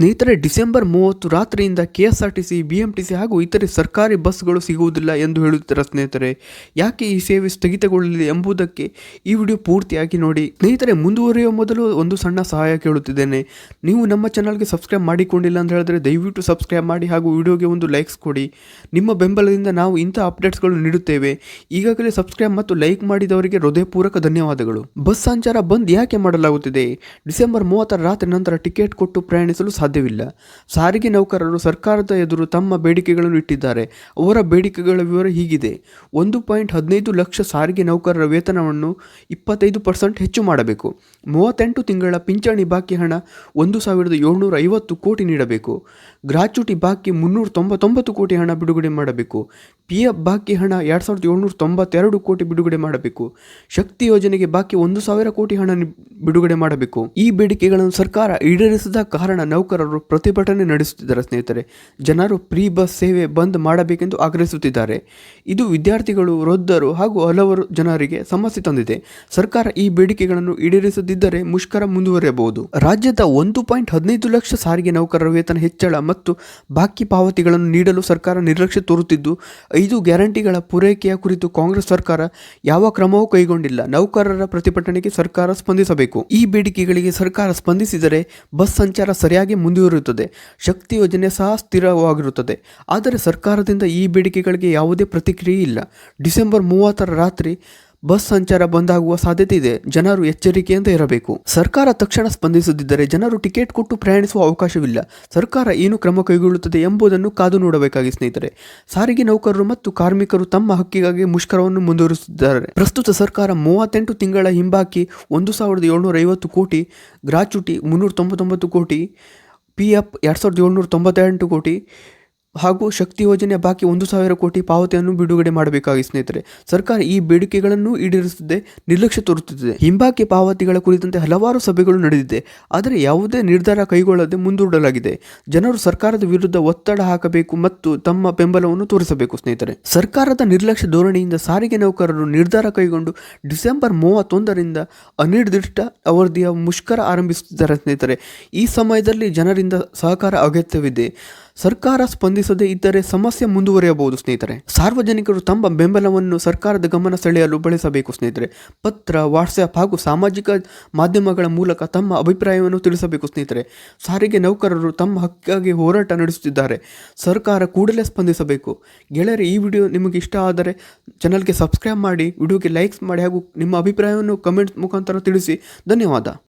ಸ್ನೇಹಿತರೆ, ಡಿಸೆಂಬರ್ ಮೂವತ್ತು ರಾತ್ರಿಯಿಂದ K S R T C B M T C ಹಾಗೂ ಇತರೆ ಸರ್ಕಾರಿ ಬಸ್ಗಳು ಸಿಗುವುದಿಲ್ಲ ಎಂದು ಹೇಳುತ್ತಾರೆ ಸ್ನೇಹಿತರೆ, ಯಾಕೆ ಈ ಸೇವೆ ಸ್ಥಗಿತಗೊಳ್ಳಲಿದೆ ಎಂಬುದಕ್ಕೆ ಈ ವಿಡಿಯೋ ಪೂರ್ತಿಯಾಗಿ ನೋಡಿ. ಸ್ನೇಹಿತರೆ, ಮುಂದುವರಿಯುವ ಮೊದಲು ಒಂದು ಸಣ್ಣ ಸಹಾಯ ಕೇಳುತ್ತಿದ್ದೇನೆ. ನೀವು ನಮ್ಮ ಚಾನಲ್ಗೆ ಸಬ್ಸ್ಕ್ರೈಬ್ ಮಾಡಿಕೊಂಡಿಲ್ಲ ಅಂತ ಹೇಳಿದ್ರೆ ದಯವಿಟ್ಟು ಸಬ್ಸ್ಕ್ರೈಬ್ ಮಾಡಿ ಹಾಗೂ ವಿಡಿಯೋಗೆ ಒಂದು ಲೈಕ್ಸ್ ಕೊಡಿ. ನಿಮ್ಮ ಬೆಂಬಲದಿಂದ ನಾವು ಇಂಥ ಅಪ್ಡೇಟ್ಸ್ಗಳು ನೀಡುತ್ತೇವೆ. ಈಗಾಗಲೇ ಸಬ್ಸ್ಕ್ರೈಬ್ ಮತ್ತು ಲೈಕ್ ಮಾಡಿದವರಿಗೆ ಹೃದಯಪೂರ್ವಕ ಧನ್ಯವಾದಗಳು. ಬಸ್ ಸಂಚಾರ ಬಂದ್ ಯಾಕೆ ಮಾಡಲಾಗುತ್ತಿದೆ? ಡಿಸೆಂಬರ್ ಮೂವತ್ತರ ರಾತ್ರಿ ನಂತರ ಟಿಕೆಟ್ ಕೊಟ್ಟು ಪ್ರಯಾಣಿಸಲು ಸಾಧ್ಯವಿಲ್ಲ. ಸಾರಿಗೆ ನೌಕರರು ಸರ್ಕಾರದ ಎದುರು ತಮ್ಮ ಬೇಡಿಕೆಗಳನ್ನು ಇಟ್ಟಿದ್ದಾರೆ. ಅವರ ಬೇಡಿಕೆಗಳ ವಿವರ ಹೀಗಿದೆ. ಒಂದು ಪಾಯಿಂಟ್ ಹದಿನೈದು ಲಕ್ಷ ಸಾರಿಗೆ ನೌಕರರ ವೇತನವನ್ನು ಇಪ್ಪತ್ತೈದು ಪರ್ಸೆಂಟ್ ಹೆಚ್ಚು ಮಾಡಬೇಕು. ಮೂವತ್ತೆಂಟು ತಿಂಗಳ ಪಿಂಚಣಿ ಬಾಕಿ ಹಣ ಒಂದು ಸಾವಿರದ ಏಳ್ನೂರ ಐವತ್ತು ಕೋಟಿ ನೀಡಬೇಕು. ಗ್ರಾಚ್ಯುಟಿ ಬಾಕಿ ಮುನ್ನೂರ ತೊಂಬತ್ತೊಂಬತ್ತು ಕೋಟಿ ಹಣ ಬಿಡುಗಡೆ ಮಾಡಬೇಕು. ಪಿ ಎಫ್ ಬಾಕಿ ಹಣ ಎರಡು ಸಾವಿರದ ಏಳ್ನೂರ ತೊಂಬತ್ತೆರಡು ಕೋಟಿ ಬಿಡುಗಡೆ ಮಾಡಬೇಕು. ಶಕ್ತಿ ಯೋಜನೆಗೆ ಬಾಕಿ ಒಂದು ಸಾವಿರ ಕೋಟಿ ಹಣ ಬಿಡುಗಡೆ ಮಾಡಬೇಕು. ಈ ಬೇಡಿಕೆಗಳನ್ನು ಸರ್ಕಾರ ಈಡೇರಿಸದ ಕಾರಣ ನೌಕರರು ಪ್ರತಿಭಟನೆ ನಡೆಸುತ್ತಿದ್ದಾರೆ ಸ್ನೇಹಿತರೆ. ಜನರು ಪ್ರೀ ಬಸ್ ಸೇವೆ ಬಂದ್ ಮಾಡಬೇಕೆಂದು ಆಗ್ರಹಿಸುತ್ತಿದ್ದಾರೆ. ಇದು ವಿದ್ಯಾರ್ಥಿಗಳು, ವೃದ್ಧರು ಹಾಗೂ ಹಲವರು ಜನರಿಗೆ ಸಮಸ್ಯೆ ತಂದಿದೆ. ಸರ್ಕಾರ ಈ ಬೇಡಿಕೆಗಳನ್ನು ಈಡೇರಿಸದಿದ್ದರೆ ಮುಷ್ಕರ ಮುಂದುವರಿಯಬಹುದು. ರಾಜ್ಯದ ಒಂದು ಪಾಯಿಂಟ್ ಹದಿನೈದು ಲಕ್ಷ ಸಾರಿಗೆ ನೌಕರರ ವೇತನ ಹೆಚ್ಚಳ ಮತ್ತು ಬಾಕಿ ಪಾವತಿಗಳನ್ನು ನೀಡಲು ಸರ್ಕಾರ ನಿರ್ಲಕ್ಷ್ಯ ತೋರುತ್ತಿದ್ದು ಐದು ಗ್ಯಾರಂಟಿಗಳ ಪೂರೈಕೆಯ ಕುರಿತು ಕಾಂಗ್ರೆಸ್ ಸರ್ಕಾರ ಯಾವ ಕ್ರಮವೂ ಕೈಗೊಂಡಿಲ್ಲ. ನೌಕರರ ಪ್ರತಿಭಟನೆಗೆ ಸರ್ಕಾರ ಸ್ಪಂದಿಸಬೇಕು. ಈ ಬೇಡಿಕೆಗಳಿಗೆ ಸರ್ಕಾರ ಸ್ಪಂದಿಸಿದರೆ ಬಸ್ ಸಂಚಾರ ಸರಿಯಾಗಿ ಮುಂದುವರಿಯುತ್ತದೆ. ಶಕ್ತಿ ಯೋಜನೆ ಸಹ ಸ್ಥಿರವಾಗಿರುತ್ತದೆ. ಆದರೆ ಸರ್ಕಾರದಿಂದ ಈ ಬೇಡಿಕೆಗಳಿಗೆ ಯಾವುದೇ ಪ್ರತಿಕ್ರಿಯೆ ಇಲ್ಲ. ಡಿಸೆಂಬರ್ ಮೂವತ್ತರ ರಾತ್ರಿ ಬಸ್ ಸಂಚಾರ ಬಂದಾಗುವ ಸಾಧ್ಯತೆ ಇದೆ. ಜನರು ಎಚ್ಚರಿಕೆಯಿಂದ ಇರಬೇಕು. ಸರ್ಕಾರ ತಕ್ಷಣ ಸ್ಪಂದಿಸದಿದ್ದರೆ ಜನರು ಟಿಕೆಟ್ ಕೊಟ್ಟು ಪ್ರಯಾಣಿಸುವ ಅವಕಾಶವಿಲ್ಲ. ಸರ್ಕಾರ ಏನು ಕ್ರಮ ಕೈಗೊಳ್ಳುತ್ತದೆ ಎಂಬುದನ್ನು ಕಾದು ನೋಡಬೇಕಾಗಿ ಸ್ನೇಹಿತರೆ. ಸಾರಿಗೆ ನೌಕರರು ಮತ್ತು ಕಾರ್ಮಿಕರು ತಮ್ಮ ಹಕ್ಕಿಗಾಗಿ ಮುಷ್ಕರವನ್ನು ಮುಂದುವರಿಸುತ್ತಿದ್ದಾರೆ. ಪ್ರಸ್ತುತ ಸರ್ಕಾರ ಮೂವತ್ತೆಂಟು ತಿಂಗಳ ಹಿಂಬಾಕಿ ಒಂದು ಸಾವಿರದ ಏಳ್ನೂರ ಐವತ್ತು ಕೋಟಿ ಗ್ರಾಚ್ಯುಟಿ ಮುನ್ನೂರ ತೊಂಬತ್ತೊಂಬತ್ತು ಕೋಟಿ ಪಿ ಎಫ್ ಎರಡು ಸಾವಿರದ ಏಳ್ನೂರ ತೊಂಬತ್ತೆಂಟು ಕೋಟಿ ಹಾಗೂ ಶಕ್ತಿ ಯೋಜನೆ ಬಾಕಿ ಒಂದು ಸಾವಿರ ಕೋಟಿ ಪಾವತಿಯನ್ನು ಬಿಡುಗಡೆ ಮಾಡಬೇಕಾಗಿ ಸ್ನೇಹಿತರೆ, ಸರ್ಕಾರ ಈ ಬೇಡಿಕೆಗಳನ್ನು ಈಡೇರಿಸುತ್ತಿದೆ, ನಿರ್ಲಕ್ಷ್ಯ ತೋರುತ್ತಿದೆ. ಹಿಂಬಾಕಿ ಪಾವತಿಗಳ ಕುರಿತಂತೆ ಹಲವಾರು ಸಭೆಗಳು ನಡೆದಿದೆ, ಆದರೆ ಯಾವುದೇ ನಿರ್ಧಾರ ಕೈಗೊಳ್ಳದೆ ಮುಂದೂಡಲಾಗಿದೆ. ಜನರು ಸರ್ಕಾರದ ವಿರುದ್ಧ ಒತ್ತಡ ಹಾಕಬೇಕು ಮತ್ತು ತಮ್ಮ ಬೆಂಬಲವನ್ನು ತೋರಿಸಬೇಕು ಸ್ನೇಹಿತರೆ. ಸರ್ಕಾರದ ನಿರ್ಲಕ್ಷ್ಯ ಧೋರಣೆಯಿಂದ ಸಾರಿಗೆ ನೌಕರರು ನಿರ್ಧಾರ ಕೈಗೊಂಡು ಡಿಸೆಂಬರ್ ಮೂವತ್ತೊಂದರಿಂದ ಅನಿರ್ದಿಷ್ಟ ಅವಧಿಯ ಮುಷ್ಕರ ಆರಂಭಿಸುತ್ತಿದ್ದಾರೆ ಸ್ನೇಹಿತರೆ. ಈ ಸಮಯದಲ್ಲಿ ಜನರಿಂದ ಸಹಕಾರ ಅಗತ್ಯವಿದೆ. ಸರ್ಕಾರ ಸ್ಪಂದಿಸದೇ ಇದ್ದರೆ ಸಮಸ್ಯೆ ಮುಂದುವರಿಯಬಹುದು, ಸ್ನೇಹಿತರೆ. ಸಾರ್ವಜನಿಕರು ತಮ್ಮ ಬೆಂಬಲವನ್ನು ಸರ್ಕಾರದ ಗಮನ ಸೆಳೆಯಲು ಬಳಸಬೇಕು, ಸ್ನೇಹಿತರೆ. ಪತ್ರ, ವಾಟ್ಸ್ಆ್ಯಪ್ ಹಾಗೂ ಸಾಮಾಜಿಕ ಮಾಧ್ಯಮಗಳ ಮೂಲಕ ತಮ್ಮ ಅಭಿಪ್ರಾಯವನ್ನು ತಿಳಿಸಬೇಕು, ಸ್ನೇಹಿತರೆ. ಸಾರಿಗೆ ನೌಕರರು ತಮ್ಮ ಹಕ್ಕಾಗಿ ಹೋರಾಟ ನಡೆಸುತ್ತಿದ್ದಾರೆ. ಸರ್ಕಾರ ಕೂಡಲೇ ಸ್ಪಂದಿಸಬೇಕು. ಗೆಳೆಯರೆ, ಈ ವಿಡಿಯೋ ನಿಮಗೆ ಇಷ್ಟ ಆದರೆ ಚಾನಲ್ಗೆ ಸಬ್ಸ್ಕ್ರೈಬ್ ಮಾಡಿ, ವಿಡಿಯೋಗೆ ಲೈಕ್ಸ್ ಮಾಡಿ ಹಾಗೂ ನಿಮ್ಮ ಅಭಿಪ್ರಾಯವನ್ನು ಕಮೆಂಟ್ ಮುಖಾಂತರ ತಿಳಿಸಿ. ಧನ್ಯವಾದ.